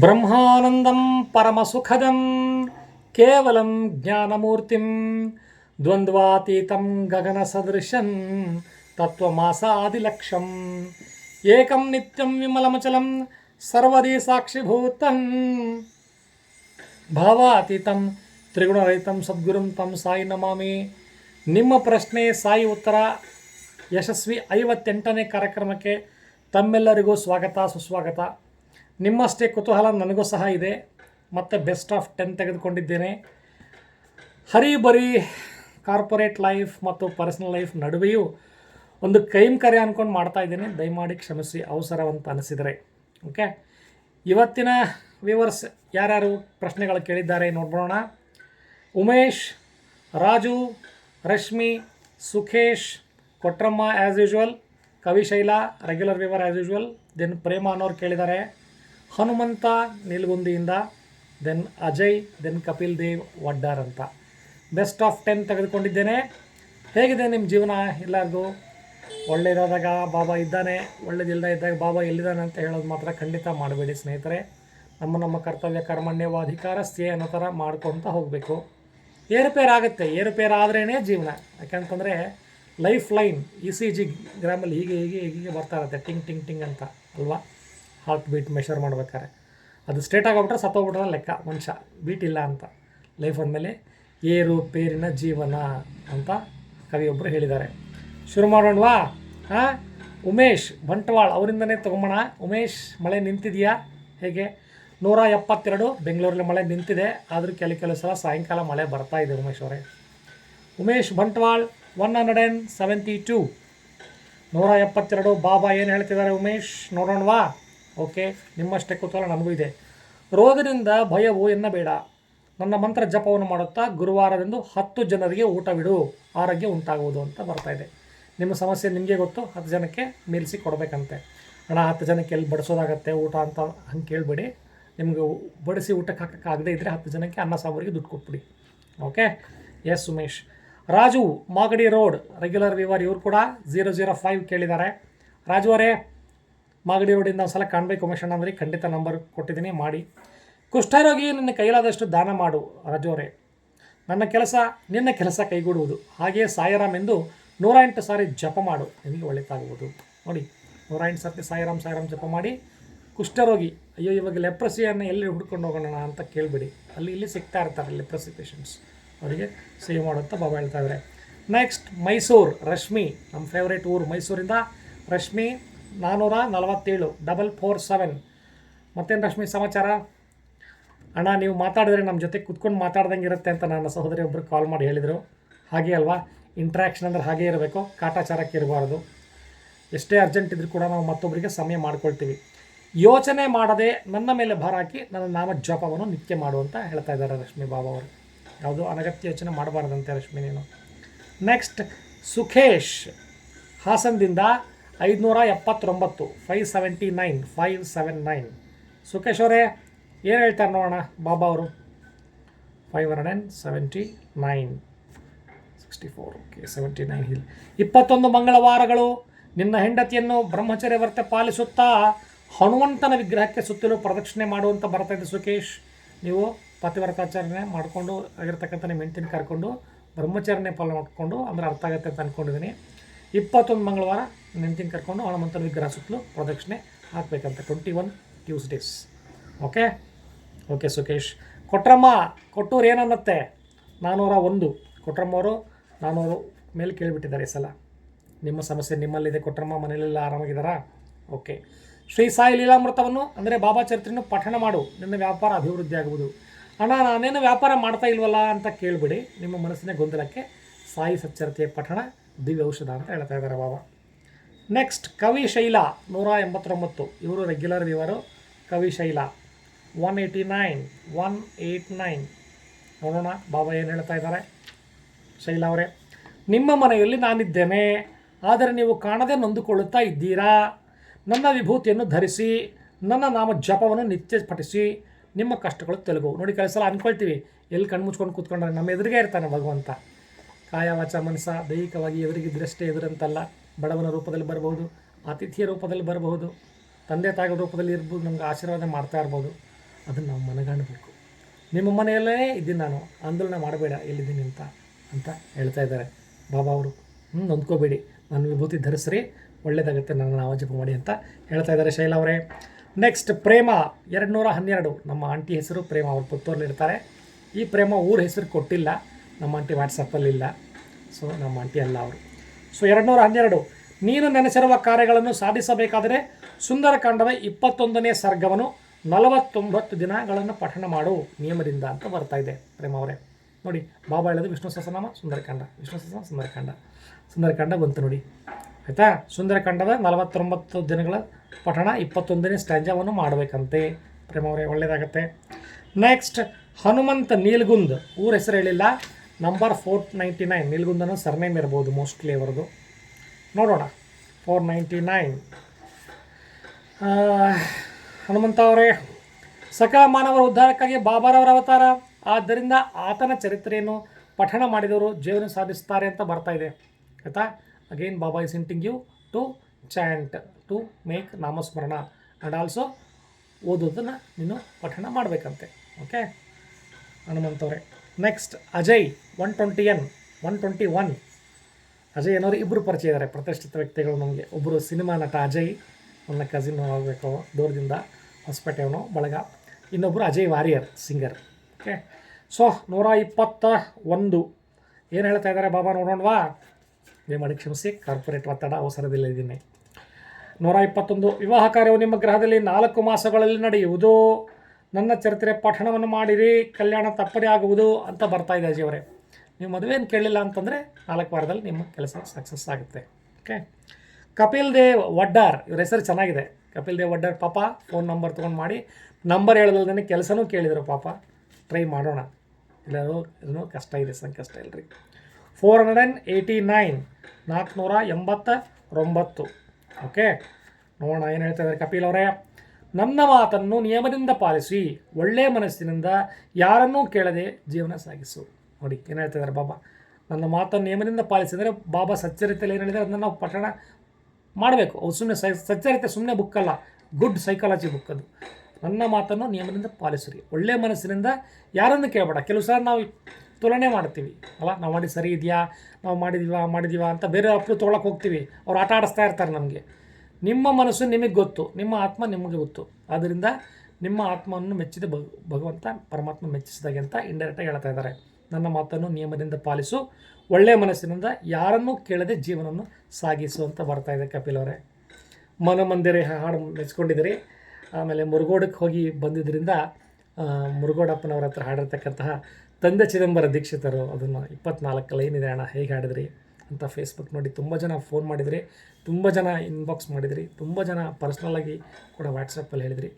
ಬ್ರಹ್ಮಾನಂದಂ ಪರಮಸುಖದಂ ಕೇವಲಂ ಜ್ಞಾನಮೂರ್ತಿಂ ದ್ವಂದ್ವಾತೀತಂ ಗಗನಸದೃಶಂ ತತ್ವಮಾಸಾದಿಲಕ್ಷಂ ಏಕಂ ನಿತ್ಯಂ ವಿಮಲಮಚಲಂ ಸರ್ವದಿ ಸಾಕ್ಷಿಭೂತಂ ಭಾವಾತೀತಂ ತ್ರಿಗುಣರಹಿತಂ ಸದ್ಗುರುಂ ತಂ ಸಾಯಿ ನಮಾಮಿ ನಿಮ್ಮ ಪ್ರಶ್ನೆ ಸಾಯಿ ಉತ್ತರ ಯಶಸ್ವಿ ಐವತ್ತೆಂಟನೇ ಕಾರ್ಯಕ್ರಮಕ್ಕೆ ತಮ್ಮೆಲ್ಲರಿಗೂ ಸ್ವಾಗತ ಸುಸ್ವಾಗತ ನಿಮ್ಮಷ್ಟೇ ಕುತೂಹಲ ನನಗೂ ಸಹ ಇದೆ. ಮತ್ತು ಬೆಸ್ಟ್ ಆಫ್ ಟೆನ್ ತೆಗೆದುಕೊಂಡಿದ್ದೇನೆ. ಹರಿಬರಿ ಕಾರ್ಪೊರೇಟ್ ಲೈಫ್ ಮತ್ತು ಪರ್ಸನಲ್ ಲೈಫ್ ನಡುವೆಯೂ ಒಂದು ಕೈಮ್ ಕರೆ ಅಂದ್ಕೊಂಡು ಮಾಡ್ತಾ ಇದ್ದೀನಿ. ದಯಮಾಡಿ ಕ್ಷಮಿಸಿ, ಅವಸರವಂತ ಅನಿಸಿದರೆ. ಓಕೆ ಇವತ್ತಿನ ವ್ಯೂವರ್ಸ್ ಯಾರ್ಯಾರು ಪ್ರಶ್ನೆಗಳು ಕೇಳಿದ್ದಾರೆ ನೋಡ್ಬೋಣ Umesh, Raju, Rashmi, Sukhesh, Kotramma as usual Kavishaila regular viewer as usual then Prema ಅನ್ನೋರು ಕೇಳಿದ್ದಾರೆ. ಹನುಮಂತ ನಿಲ್ಗುಂದಿಯಿಂದ ದೆನ್ ಅಜಯ್ ದೆನ್ ಕಪಿಲ್ ದೇವ್, ವಡ್ಡಾರ್ ಅಂತ. ಬೆಸ್ಟ್ ಆಫ್ ಟೆನ್ ತೆಗೆದುಕೊಂಡಿದ್ದೇನೆ. ಹೇಗಿದೆ ನಿಮ್ಮ ಜೀವನ? ಎಲ್ಲರಿಗೂ ಒಳ್ಳೆಯದಾದಾಗ ಬಾಬಾ ಇದ್ದಾನೆ ಒಳ್ಳೇದಿಲ್ಲದ ಇದ್ದಾಗ ಬಾಬಾ ಎಲ್ಲಿದ್ದಾನೆ ಅಂತ ಹೇಳೋದು ಮಾತ್ರ ಖಂಡಿತ ಮಾಡಬೇಡಿ ಸ್ನೇಹಿತರೆ. ನಮ್ಮ ನಮ್ಮ ಕರ್ತವ್ಯ, ಕರ್ಮಣ್ಯವ ಅಧಿಕಾರಸ್ಥೆ ಅನ್ನೋ ಥರ ಮಾಡ್ಕೊತ ಹೋಗಬೇಕು. ಏರುಪೇರು ಆಗುತ್ತೆ. ಏರುಪೇರು ಆದ್ರೇ ಜೀವನ. ಯಾಕಂತಂದರೆ life line E C G ಗ್ರಾಮಲ್ಲಿ ಹೀಗೆ ಹೀಗೆ ಹೀಗೆ ಬರ್ತಾ ಇರುತ್ತೆ. ಟಿಂಗ್ ಟಿಂಗ್ ಟಿಂಗ್ ಅಂತ, ಅಲ್ವಾ? ಹಾರ್ಟ್ ಬೀಟ್ ಮೆಷರ್ ಮಾಡ್ಬೇಕಾದ್ರೆ. ಅದು ಸ್ಟ್ರೇಟ್ ಆಗೋಗ್ಬಿಟ್ರೆ ಸತ್ತೋಗ್ಬಿಟ್ರೆ ಲೆಕ್ಕ ಮನುಷ್ಯ ಬೀಟ್ ಇಲ್ಲ ಅಂತ. ಲೈಫ್ ಅಂದಮೇಲೆ ಏರು, ಪೇರಿನ ಜೀವನ ಅಂತ ಕವಿಯೊಬ್ಬರು ಹೇಳಿದ್ದಾರೆ. ಶುರು ಮಾಡೋಣವಾ? ಹಾಂ? ಉಮೇಶ್ ಬಂಟ್ವಾಳ್ ಅವರಿಂದನೇ ತೊಗೊಂಬೋಣ. ಉಮೇಶ್, ಮಳೆ ನಿಂತಿದೆಯಾ? ಹೇಗೆ? ನೂರ ಎಪ್ಪತ್ತೆರಡು, ಬೆಂಗಳೂರಲ್ಲಿ ಮಳೆ ನಿಂತಿದೆ. ಆದರೂ ಕೆಲ ಕೆಲವು ಸಲ ಸಾಯಂಕಾಲ ಮಳೆ ಬರ್ತಾ ಇದೆ ಉಮೇಶ್ ಅವರೇ. Umesh Bantwal one hundred and seventy two ನೂರ ಎಪ್ಪತ್ತೆರಡು, ಬಾಬಾ ಏನು ಹೇಳ್ತಿದ್ದಾರೆ ಉಮೇಶ್? ನೋಡೋಣವಾ? ಓಕೆ? ನಿಮ್ಮಷ್ಟೇ ಕುತೂಹಲ ನಮಗೂ ಇದೆ. ರೋಗದಿಂದ ಭಯವು ಎನ್ನಬೇಡ. ನನ್ನ ಮಂತ್ರ ಜಪವನ್ನು ಮಾಡುತ್ತಾ ಗುರುವಾರದಂದು ಹತ್ತು ಜನರಿಗೆ ಊಟವಿಡು ಆರೋಗ್ಯ ಉಂಟಾಗುವುದು ಅಂತ ಬರ್ತಾ ಇದೆ. ನಿಮ್ಮ ಸಮಸ್ಯೆ ನಿಮಗೆ ಗೊತ್ತು. ಹತ್ತು ಜನಕ್ಕೆ ಮೀರಿಸಿ ಕೊಡಬೇಕಂತೆ. ಹಣ ಹತ್ತು ಜನಕ್ಕೆ ಎಲ್ಲಿ ಬಡಿಸೋದಾಗತ್ತೆ ಊಟ ಅಂತ ಹಂಗೆ ಕೇಳಬೇಡಿ. ನಿಮಗೆ ಬಡಿಸಿ ಊಟಕ್ಕೆ ಹಾಕೋಕ್ಕಾಗದೇ ಇದ್ದರೆ ಹತ್ತು ಜನಕ್ಕೆ ಅನ್ನ ಸಾಂಬಾರಿಗೆ ದುಡ್ಡು ಕೊಟ್ಬಿಡಿ. Okay? Yes Sumesh Raju, Magadi road. Regular viewer ಇವರು ಕೂಡ ಝೀರೋ ಜೀರೋ ಫೈವ್ ಕೇಳಿದ್ದಾರೆ. ರಾಜು ಅವರೇ ಮಾಗಡಿ ರೋಡಿಂದ ಒಂದು ಸಲ ಕಾಣಬೇಕು ಉಮೇಶ್ ಅಣ್ಣ ಅಂದರೆ, ಖಂಡಿತ ನಂಬರ್ ಕೊಟ್ಟಿದ್ದೀನಿ, ಮಾಡಿ. ಕುಷ್ಠರೋಗಿ ನಿನ್ನ ಕೈಲಾದಷ್ಟು ದಾನ ಮಾಡು ರಜೋರೆ ನನ್ನ ಕೆಲಸ, ನಿನ್ನ ಕೆಲಸ ಕೈಗೂಡುವುದು. ಹಾಗೆಯೇ ಸಾಯರಾಮ್ ಎಂದು ನೂರ ಎಂಟು ಸಾರಿ ಜಪ ಮಾಡು ನಿಮಗೆ ಒಳ್ಳೆಯದಾಗುವುದು ನೋಡಿ ನೂರ ಎಂಟು ಸರ್ತಿ ಸಾಯಿರಾಮ್ ಸಾಯಿರಾಮ್ ಜಪ ಮಾಡಿ. ಕುಷ್ಠರೋಗಿ ಅಯ್ಯೋ, ಇವಾಗ ಲೆಪ್ರಸಿಯನ್ನು ಎಲ್ಲಿ ಹುಡ್ಕೊಂಡು ಹೋಗೋಣ ಅಂತ ಕೇಳಿಬಿಡಿ. ಅಲ್ಲಿ ಇಲ್ಲಿ ಸಿಗ್ತಾ ಇರ್ತಾರೆ ಲೆಪ್ರಸಿ ಪೇಷಂಟ್ಸ್ ಅವರಿಗೆ ಸೇವ್ ಮಾಡುತ್ತಾ ಬಾಬಾ ಹೇಳ್ತಾ ಇದ್ದಾರೆ. ನೆಕ್ಸ್ಟ್ ಮೈಸೂರು, ರಶ್ಮಿ, ನಮ್ಮ ಫೇವ್ರೇಟ್ ಊರು ಮೈಸೂರಿಂದ. ರಶ್ಮಿ ನಾನ್ನೂರ ನಲವತ್ತೇಳು ಡಬಲ್ ಫೋರ್ ಸೆವೆನ್ ಮತ್ತೇನು ರಶ್ಮಿ ಸಮಾಚಾರ? ಅಣ್ಣ, ನೀವು ಮಾತಾಡಿದ್ರೆ ನಮ್ಮ ಜೊತೆ ಕುತ್ಕೊಂಡು ಮಾತಾಡ್ದಂಗೆ ಇರುತ್ತೆ ಅಂತ ನನ್ನ ಸಹೋದರಿ ಒಬ್ಬರು ಕಾಲ್ ಮಾಡಿ ಹೇಳಿದರು. ಹಾಗೆ ಅಲ್ವಾ? ಇಂಟ್ರ್ಯಾಕ್ಷನ್ ಅಂದ್ರೆ ಹಾಗೇ ಇರಬೇಕು, ಕಾಟಾಚಾರಕ್ಕೆ ಇರಬಾರ್ದು. ಎಷ್ಟೇ ಅರ್ಜೆಂಟ್ ಇದ್ರೂ ಕೂಡ ನಾವು ಮತ್ತೊಬ್ಬರಿಗೆ ಸಮಯ ಮಾಡ್ಕೊಳ್ತೀವಿ. ಯೋಚನೆ ಮಾಡದೆ ನನ್ನ ಮೇಲೆ ಭಾರ ಹಾಕಿ ನನ್ನ ನಾಮ ಜಪವನ್ನು ನಿತ್ಯ ಮಾಡು ಅಂತ ಹೇಳ್ತಾ ಇದ್ದಾರೆ ರಶ್ಮಿ ಬಾಬಾ ಅವರು. ಯಾವುದು ಅನಗತ್ಯ ಯೋಚನೆ ಮಾಡಬಾರ್ದಂತೆ ರಶ್ಮಿ ನೀನು. ನೆಕ್ಸ್ಟ್ ಸುಖೇಶ್ ಹಾಸನದಿಂದ ಐದುನೂರ ಎಪ್ಪತ್ತೊಂಬತ್ತು five seventy nine five seven nine Sukhesh ಅವರೇ, ಏನು ಹೇಳ್ತಾರೆ ನೋಡೋಣ, ಬಾಬಾ ಅವರು? Five hundred and seventy nine sixty four okay seventy nine hill ಇಪ್ಪತ್ತೊಂದು ಮಂಗಳವಾರಗಳು, ನಿನ್ನ ಹೆಂಡತಿಯನ್ನು ಬ್ರಹ್ಮಚರ್ಯ ವರ್ತೆ ಪಾಲಿಸುತ್ತಾ ಹನುಮಂತನ ವಿಗ್ರಹಕ್ಕೆ ಸುತ್ತಲೂ ಪ್ರದಕ್ಷಿಣೆ ಮಾಡುವಂತ ಬರ್ತಾ ಇದೆ ಸುಖೇಶ್ ನೀವು ಪತಿವ್ರತಾಚರಣೆ ಮಾಡಿಕೊಂಡು, ಆಗಿರ್ತಕ್ಕಂಥ ನಿಮ್ಮ ಹೆಂಡತಿನ ಕರ್ಕೊಂಡು, ಬ್ರಹ್ಮಚರಣೆ ಪಾಲನೆ ಮಾಡಿಕೊಂಡು, ಅಂದ್ರೆ ಅರ್ಥ ಆಗುತ್ತೆ ಅಂತ ಅಂದ್ಕೊಂಡಿದ್ದೀನಿ ಇಪ್ಪತ್ತೊಂದು ಮಂಗಳವಾರ ನೆಂಚಿನ ಕರ್ಕೊಂಡು ಹನುಮಂತನ ವಿಗ್ರಹ ಸುತ್ತಲೂ ಪ್ರದಕ್ಷಿಣೆ ಹಾಕಬೇಕಂತ twenty one Tuesdays. Okay? Okay Sukhesh Kotramma, Kottur ಏನನ್ನತ್ತೆ? ನಾನ್ನೂರ ಒಂದು. ಕೊಟ್ರಮ್ಮವರು ನಾನ್ನೂರು ಮೇಲೆ ಕೇಳಿಬಿಟ್ಟಿದ್ದಾರೆ ಈ ಸಲ. ನಿಮ್ಮ ಸಮಸ್ಯೆ ನಿಮ್ಮಲ್ಲಿದೆ ಕೊಟ್ರಮ್ಮ, ಮನೆಯಲ್ಲೆಲ್ಲ ಆರಾಮಾಗಿದ್ದಾರಾ? ಓಕೆ. ಶ್ರೀ ಸಾಯಿ ಲೀಲಾಮೃತವನ್ನು, ಅಂದರೆ ಬಾಬಾ ಚರಿತ್ರೆಯನ್ನು ಪಠಣ ಮಾಡು. ನಿನ್ನ ವ್ಯಾಪಾರ ಅಭಿವೃದ್ಧಿ ಆಗುವುದು. ಅಣ್ಣ, ನಾನೇನು ವ್ಯಾಪಾರ ಮಾಡ್ತಾ ಇಲ್ವಲ್ಲ ಅಂತ ಕೇಳಿಬಿಡಿ. ನಿಮ್ಮ ಮನಸ್ಸಿನ ಗೊಂದಲಕ್ಕೆ ಸಾಯಿ ಸಚ್ಚರಿತೆಯ ಪಠಣ ದಿವ್ಯ ಔಷಧ ಅಂತ ಹೇಳ್ತಾ ಇದ್ದಾರೆ ಬಾಬಾ. ನೆಕ್ಸ್ಟ್ ಕವಿ ಶೈಲ, ನೂರ ಎಂಬತ್ತೊಂಬತ್ತು. ಇವರು ರೆಗ್ಯುಲರ್ ವಿವರು ಕವಿ Shaila. One eighty nine one eight nine ನೋಡೋಣ, ಬಾಬಾ ಏನು ಹೇಳ್ತಾ ಇದ್ದಾರೆ. ಶೈಲಾ ಅವರೇ, ನಿಮ್ಮ ಮನೆಯಲ್ಲಿ ನಾನಿದ್ದೇನೆ, ಆದರೆ ನೀವು ಕಾಣದೆ ನೊಂದುಕೊಳ್ಳುತ್ತಾ ಇದ್ದೀರಾ? ನನ್ನ ವಿಭೂತಿಯನ್ನು ಧರಿಸಿ, ನನ್ನ ನಾಮ ಜಪವನ್ನು ನಿತ್ಯ ಪಠಿಸಿ ನಿಮ್ಮ ಕಷ್ಟಗಳು ತೆಲುಗು. ನೋಡಿ ಕೆಲಸ ಅನ್ಕೊಳ್ತೀವಿ ಎಲ್ಲಿ ಕಣ್ಮುಚ್ಕೊಂಡು ಕೂತ್ಕೊಂಡ್ರೆ ನಮ್ಮ ಎದುರಿಗೆ ಇರ್ತಾನೆ ಭಗವಂತ. ಕಾಯ ವಾಚ ಮನಸ ದೈಹಿಕವಾಗಿ ಎದುರಿಗಿದ್ರಷ್ಟೇ ಎದುರಂತಲ್ಲ. ಬಡವನ ರೂಪದಲ್ಲಿ ಬರಬಹುದು ಅತಿಥಿಯ ರೂಪದಲ್ಲಿ ಬರಬಹುದು, ತಂದೆ ತಾಯಿಗಳ ರೂಪದಲ್ಲಿ ಇರ್ಬೋದು, ನಮ್ಗೆ ಆಶೀರ್ವಾದ ಮಾಡ್ತಾ ಇರ್ಬೋದು. ಅದನ್ನು ನಾವು ಮನಗಾಣಬೇಕು. ನಿಮ್ಮ ಮನೆಯಲ್ಲೇ ಇದ್ದೀನಿ ನಾನು, ಆಂದೋಲನ ಮಾಡಬೇಡ ಎಲ್ಲಿದ್ದೀನಿ ಅಂತ ಅಂತ ಹೇಳ್ತಾ ಇದ್ದಾರೆ. ಬಾಬಾ ಅವರು ಹ್ಞೂ ನೊಂದ್ಕೋಬೇಡಿ. ನಾನು ವಿಭೂತಿ ಧರಿಸ್ರಿ, ಒಳ್ಳೇದಾಗುತ್ತೆ, ನನ್ನ ನಾಮಜಪ ಮಾಡಿ ಅಂತ ಹೇಳ್ತಾ ಇದ್ದಾರೆ ಶೈಲ ಅವರೇ. ನೆಕ್ಸ್ಟ್ ಪ್ರೇಮ. ಎರಡು ನೂರ ಹನ್ನೆರಡು. ನಮ್ಮ ಆಂಟಿ ಹೆಸರು ಪ್ರೇಮ, ಅವರು ಪುತ್ತೂರಲ್ಲಿ ಇರ್ತಾರೆ ಈ ಪ್ರೇಮ ಊರ ಹೆಸರು ಕೊಟ್ಟಿಲ್ಲ. ನಮ್ಮ ಆಂಟಿ ವಾಟ್ಸಪ್ಪಲ್ಲಿ ಇಲ್ಲ. ಸೊ ನಮ್ಮ ಆಂಟಿ ಅಲ್ಲ ಅವರು. ಸೊ ಎರಡು ನೂರ ಹನ್ನೆರಡು, ನೀನು ನೆನೆಸಿರುವ ಕಾರ್ಯಗಳನ್ನು ಸಾಧಿಸಬೇಕಾದರೆ ಸುಂದರಕಾಂಡದ ಇಪ್ಪತ್ತೊಂದನೇ ಸರ್ಗವನ್ನು ನಲವತ್ತೊಂಬತ್ತು ದಿನಗಳನ್ನು ಪಠಣ ಮಾಡು ನಿಯಮದಿಂದ ಅಂತ ಬರ್ತಾ ಇದೆ ಪ್ರೇಮ ಅವರೇ. ನೋಡಿ, ಬಾಬಾ ಹೇಳೋದು ವಿಷ್ಣು ಸಹಸ್ರನಾಮ ಸುಂದರಕಾಂಡ ವಿಷ್ಣು ಸಹಸ್ರನಾಮ ಸುಂದರಕಾಂಡ ಸುಂದರಕಾಂಡ ಬಂತು ನೋಡಿ. ಆಯಿತಾ? ಸುಂದರಕಾಂಡದ ನಲವತ್ತೊಂಬತ್ತು ದಿನಗಳ ಪಠಣ ಇಪ್ಪತ್ತೊಂದನೇ ಸ್ಟ್ಯಾಂಜವನ್ನು ಮಾಡಬೇಕಂತೆ. ಪ್ರೇಮ ಅವರೇ ಒಳ್ಳೆಯದಾಗತ್ತೆ ನೆಕ್ಸ್ಟ್ ಹನುಮಂತ ನೀಲ್ಗುಂದ್. ಊರ ಹೆಸರು ಹೇಳಿಲ್ಲ. ನಂಬರ್ ಫೋರ್ ನೈಂಟಿ ನೈನ್ ನಿಲ್ಗುಂದನ ಸರ್ನೇಮ್ ಇರ್ಬೋದು ಮೋಸ್ಟ್ಲಿ ಅವರದು ನೋಡೋಣ. ಫೋರ್ ನೈಂಟಿ ನೈನ್ ಹನುಮಂತ ಅವರೇ ಸಕಲ ಮಾನವರ ಉದ್ಧಾರಕ್ಕಾಗಿ ಬಾಬಾರವರ ಅವತಾರ. ಆದ್ದರಿಂದ ಆತನ ಚರಿತ್ರೆಯನ್ನು ಪಠಣ ಮಾಡಿದವರು ಜೀವನ ಸಾಧಿಸ್ತಾರೆ ಅಂತ ಬರ್ತಾ ಇದೆ. ಆಯ್ತಾ? Again Baba is intending you to chant to make ನಾಮಸ್ಮರಣ. And also ಓದೋದನ್ನು ನೀನು ಪಠಣ ಮಾಡಬೇಕಂತೆ. Okay ಹನುಮಂತವ್ರೆ next Ajay one twenty and one twenty one Ajay ಅನ್ನೋರು ಇಬ್ಬರು ಪರಿಚಯ ಇದ್ದಾರೆ ಪ್ರತಿಷ್ಠಿತ ವ್ಯಕ್ತಿಗಳು ನಮಗೆ. ಒಬ್ಬರು ಸಿನಿಮಾ ನಟ ಅಜಯ್ ನನ್ನ ಕಸಿನ್ ಆಗಬೇಕು, ದೂರದಿಂದ ಹೊಸಪೇಟೆಯವನು ಬಳಗ. ಇನ್ನೊಬ್ಬರು Ajay Warrier singer okay so ನೂರ ಇಪ್ಪತ್ತ ಒಂದು ಏನು ಹೇಳ್ತಾ ಇದ್ದಾರೆ ಬಾಬಾ ನೋಡೋಣವಾ? ನೀವು ಮಾಡಿ ಕ್ಷಮಿಸಿ ಕಾರ್ಪೊರೇಟ್ ಒತ್ತಡ ಅವಸರದಲ್ಲಿದ್ದೀನಿ ನೂರ ಇಪ್ಪತ್ತೊಂದು. ವಿವಾಹ ಕಾರ್ಯವು ನಿಮ್ಮ ಗ್ರಹದಲ್ಲಿ ನಾಲ್ಕು ಮಾಸಗಳಲ್ಲಿ ನಡೆಯುವುದು. ನನ್ನ ಚರಿತ್ರೆ ಪಠಣವನ್ನು ಮಾಡಿರಿ, ಕಲ್ಯಾಣ ತಪ್ಪದೇ ಆಗುವುದು ಅಂತ ಬರ್ತಾ ಇದೆ ಅಜಿಯವರೇ ನೀವು ಮದುವೆಯನ್ನು ಕೇಳಲಿಲ್ಲ ಅಂತಂದರೆ ನಾಲ್ಕು ವಾರದಲ್ಲಿ ನಿಮ್ಮ ಕೆಲಸ ಸಕ್ಸಸ್ ಆಗುತ್ತೆ. ಓಕೆ ಕಪಿಲ್ ದೇವ್ ವಡ್ಡಾರ್, ಇವ್ರ ಹೆಸರು ಚೆನ್ನಾಗಿದೆ. ಕಪಿಲ್ ದೇವ್ ವಡ್ಡಾರ್ ಪಾಪ ಫೋನ್ ನಂಬರ್ ತೊಗೊಂಡು ಮಾಡಿ ನಂಬರ್ ಹೇಳೋದಲ್ದೇ ಕೆಲಸನೂ ಕೇಳಿದರು ಪಾಪ. ಟ್ರೈ ಮಾಡೋಣ. ಎಲ್ಲರೂ ಇದನ್ನು ಕಷ್ಟ ಇದೆ, ಸಂಕಷ್ಟ ಇಲ್ಲರಿ four hundred and eighty nine ನಾಲ್ಕುನೂರ ಎಂಬತ್ತ ಒಂಬತ್ತು ಓಕೆ ನೋಡೋಣ ಏನು ಹೇಳ್ತಾ ಇದ್ದಾರೆ ಕಪಿಲ್ ಅವರೇ. ನನ್ನ ಮಾತನ್ನು ನಿಯಮದಿಂದ ಪಾಲಿಸಿ ಒಳ್ಳೆಯ ಮನಸ್ಸಿನಿಂದ ಯಾರನ್ನೂ ಕೇಳದೆ ಜೀವನ ಸಾಗಿಸು. ನೋಡಿ, ಏನು ಹೇಳ್ತಿದ್ದಾರೆ ಬಾಬಾ? ನನ್ನ ಮಾತನ್ನು ನಿಯಮದಿಂದ ಪಾಲಿಸಿದರೆ ಬಾಬಾ ಸಚ್ಚರಿತೆಯಲ್ಲಿ ಏನು ಹೇಳಿದರೆ ಅದನ್ನು ನಾವು ಪಠಣ ಮಾಡಬೇಕು. ಅವು ಸುಮ್ಮನೆ ಸೈ ಸಚ್ಚರಿತೆ ಸುಮ್ಮನೆ ಬುಕ್ ಅಲ್ಲ ಗುಡ್ ಸೈಕಾಲಜಿ ಬುಕ್ ಅದು. ನನ್ನ ಮಾತನ್ನು ನಿಯಮದಿಂದ ಪಾಲಿಸಿರಿ. ಒಳ್ಳೆಯ ಮನಸ್ಸಿನಿಂದ ಯಾರನ್ನು ಕೇಳಬೇಡ. ಕೆಲವು ಸಲ ನಾವು ತುಲನೆ ಮಾಡ್ತೀವಿ. ಅಲ್ಲ, ನಾವು ಮಾಡಿ ಸರಿ ಇದೆಯಾ? ನಾವು ಮಾಡಿದೀವ? ಮಾಡಿದೀವ? ಅಂತ ಬೇರೆ ಅಪ್ಪು ತೊಗೊಳಕ್ಕೆ ಹೋಗ್ತೀವಿ. ಅವ್ರು ಆಟ ಆಡಿಸ್ತಾ ಇರ್ತಾರೆ ನಮಗೆ. ನಿಮ್ಮ ಮನಸ್ಸು ನಿಮಗೆ ಗೊತ್ತು, ನಿಮ್ಮ ಆತ್ಮ ನಿಮಗೆ ಗೊತ್ತು. ಆದ್ದರಿಂದ ನಿಮ್ಮ ಆತ್ಮವನ್ನು ಮೆಚ್ಚಿದ ಭಗ, ಭಗವಂತ ಪರಮಾತ್ಮ ಮೆಚ್ಚಿಸಿದಾಗೆ ಅಂತ ಇಂಡೈರೆಕ್ಟಾಗಿ ಹೇಳ್ತಾ ಇದ್ದಾರೆ. ನನ್ನ ಮಾತನ್ನು ನಿಯಮದಿಂದ ಪಾಲಿಸು, ಒಳ್ಳೆಯ ಮನಸ್ಸಿನಿಂದ ಯಾರನ್ನೂ ಕೇಳದೆ ಜೀವನವನ್ನು ಸಾಗಿಸು ಅಂತ ಬರ್ತಾ ಇದೆ ಕಪಿಲ್ ಅವರೇ. ಮನ ಮಂದಿರ ಹಾಡು ಮೆಚ್ಕೊಂಡಿದ್ದೀರಿ. ಆಮೇಲೆ ಮುರುಗೋಡಕ್ಕೆ ಹೋಗಿ ಬಂದಿದ್ದರಿಂದ ಮುರುಗೋಡಪ್ಪನವ್ರ ಹತ್ರ ಹಾಡಿರ್ತಕ್ಕಂತಹ ತಂದೆ ಚಿದಂಬರ ದೀಕ್ಷಿತರು ಅದನ್ನು ಇಪ್ಪತ್ನಾಲ್ಕು ಲೈನ್ ಇದೆ ಅಣ್ಣ, ಹೇಗೆ ಹಾಡಿದ್ರಿ? ಅಂತ ಫೇಸ್ಬುಕ್ ನೋಡಿ ತುಂಬ ಜನ ಫೋನ್ ಮಾಡಿದ್ರಿ, ತುಂಬ ಜನ ಇನ್ಬಾಕ್ಸ್ ಮಾಡಿದ್ರಿ, ತುಂಬ ಜನ ಪರ್ಸ್ನಲಾಗಿ ಕೂಡ ವಾಟ್ಸಪ್ಪಲ್ಲಿ ಹೇಳಿದ್ರಿ.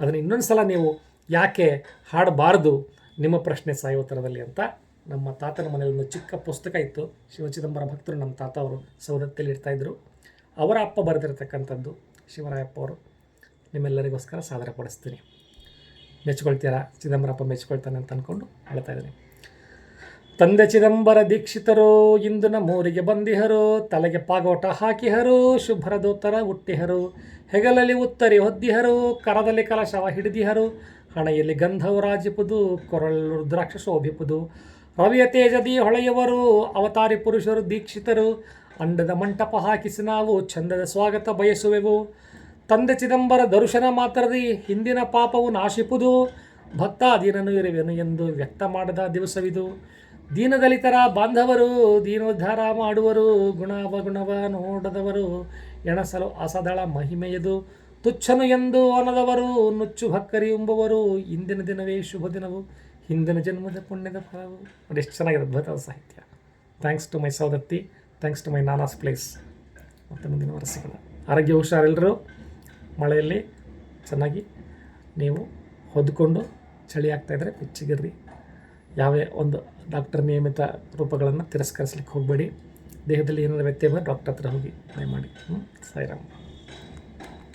ಅದನ್ನು ಇನ್ನೊಂದು ಸಲ ನೀವು ಯಾಕೆ ಹಾಡಬಾರ್ದು ನಿಮ್ಮ ಪ್ರಶ್ನೆ ಸಾಯುವ ಥರದಲ್ಲಿ ಅಂತ ನಮ್ಮ ತಾತನ ಮನೆಯಲ್ಲಿ ಒಂದು ಚಿಕ್ಕ ಪುಸ್ತಕ ಇತ್ತು. ಶಿವಚಿದಂಬರ ಭಕ್ತರು ನಮ್ಮ ತಾತ ಅವರು ಸೌದತ್ತಿಯಲ್ಲಿ ಇರ್ತಾಯಿದ್ರು ಅವರ ಅಪ್ಪ ಬರೆದಿರತಕ್ಕಂಥದ್ದು ಶಿವರಾಯಪ್ಪ ಅವರು. ನಿಮ್ಮೆಲ್ಲರಿಗೋಸ್ಕರ ಸಾಧನೆ ಪಡಿಸ್ತೀನಿ ಮೆಚ್ಕೊಳ್ತೀರಾ? ಚಿದಂಬರಪ್ಪ ಮೆಚ್ಕೊಳ್ತಾನೆ ಅಂತ ಅಂದ್ಕೊಂಡು ಹೇಳ್ತಾ ಇದ್ದೀನಿ. ತಂದೆ ಚಿದಂಬರ ದೀಕ್ಷಿತರು ಇಂದು ನಮ್ಮೂರಿಗೆ ಬಂದಿಹರು, ತಲೆಗೆ ಪಾಗೋಟ ಹಾಕಿಹರು, ಶುಭ್ರ ದೋತರ ಹುಟ್ಟಿಹರು ಹೆಗಲಲ್ಲಿ ಉತ್ತರಿ ಹೊದ್ದಿಹರು, ಕರದಲ್ಲಿ ಕಲಶವ ಹಿಡಿದಿಹರು, ಹಣೆಯಲ್ಲಿ ಗಂಧವು ರಾಜಿಪುದು ಕೊರಳು ರುದ್ರಾಕ್ಷ ಶೋಭಿಪುದು. ರವಿಯ ತೇಜದಿ ಹೊಳೆಯವರು ಅವತಾರಿ ಪುರುಷರು ದೀಕ್ಷಿತರು, ಅಂಡದ ಮಂಟಪ ಹಾಕಿಸಿ ನಾವು ಚಂದದ ಸ್ವಾಗತ ಬಯಸುವೆವು. ತಂದೆ ಚಿದಂಬರ ದರ್ಶನ ಮಾತ್ರದಿ, ಹಿಂದಿನ ಪಾಪವು ನಾಶಿಪುದು ಭಕ್ತಾದೀನನು ಇರುವೆನು ಎಂದು ವ್ಯಕ್ತ ಮಾಡದ ದಿವಸವಿದು. ದೀನದಲಿತರ ಬಾಂಧವರು, ದೀನೋದ್ಧಾರ ಮಾಡುವರು, ಗುಣಾವಗುಣವ ನೋಡದವರು, ಎಣಸಲು ಅಸದಳ ಮಹಿಮೆಯದು ತುಚ್ಛನು ಎಂದು ಅನದವರು ನುಚ್ಚು ಭಕ್ಕರಿ ಎಂಬುವರು ಇಂದಿನ ದಿನವೇ ಶುಭ ದಿನವು, ಹಿಂದಿನ ಜನ್ಮದ ಪುಣ್ಯದ ಫಲವು. ಎಷ್ಟು ಚೆನ್ನಾಗಿದೆ ಅದ್ಭುತವಾದ ಸಾಹಿತ್ಯ. Thanks to my Saundatti thanks to my ನಾನಾಸ್ place ಮತ್ತು ಮುಂದಿನ ವರ್ಷಗಳ ಆರೋಗ್ಯ ಹುಷಾರೆಲ್ಲರೂ ಮಳೆಯಲ್ಲಿ ಚೆನ್ನಾಗಿ ನೀವು ಹೊದ್ಕೊಂಡು ಚಳಿ ಆಗ್ತಾಯಿದ್ರೆ ಬೆಚ್ಚಗಿರ್ರಿ ಯಾವೇ ಒಂದು ಡಾಕ್ಟರ್ ನಿಯಮಿತ ರೂಪಗಳನ್ನು ತಿರಸ್ಕರಿಸ್ಲಿಕ್ಕೆ ಹೋಗಬೇಡಿ. ದೇಹದಲ್ಲಿ ಏನಾದರೂ ವ್ಯತ್ಯಯ ಡಾಕ್ಟರ್ ಹತ್ರ ಹೋಗಿ ಮಾಡಿ. ಹ್ಞೂ ಸಾಯಿರಾಮ್.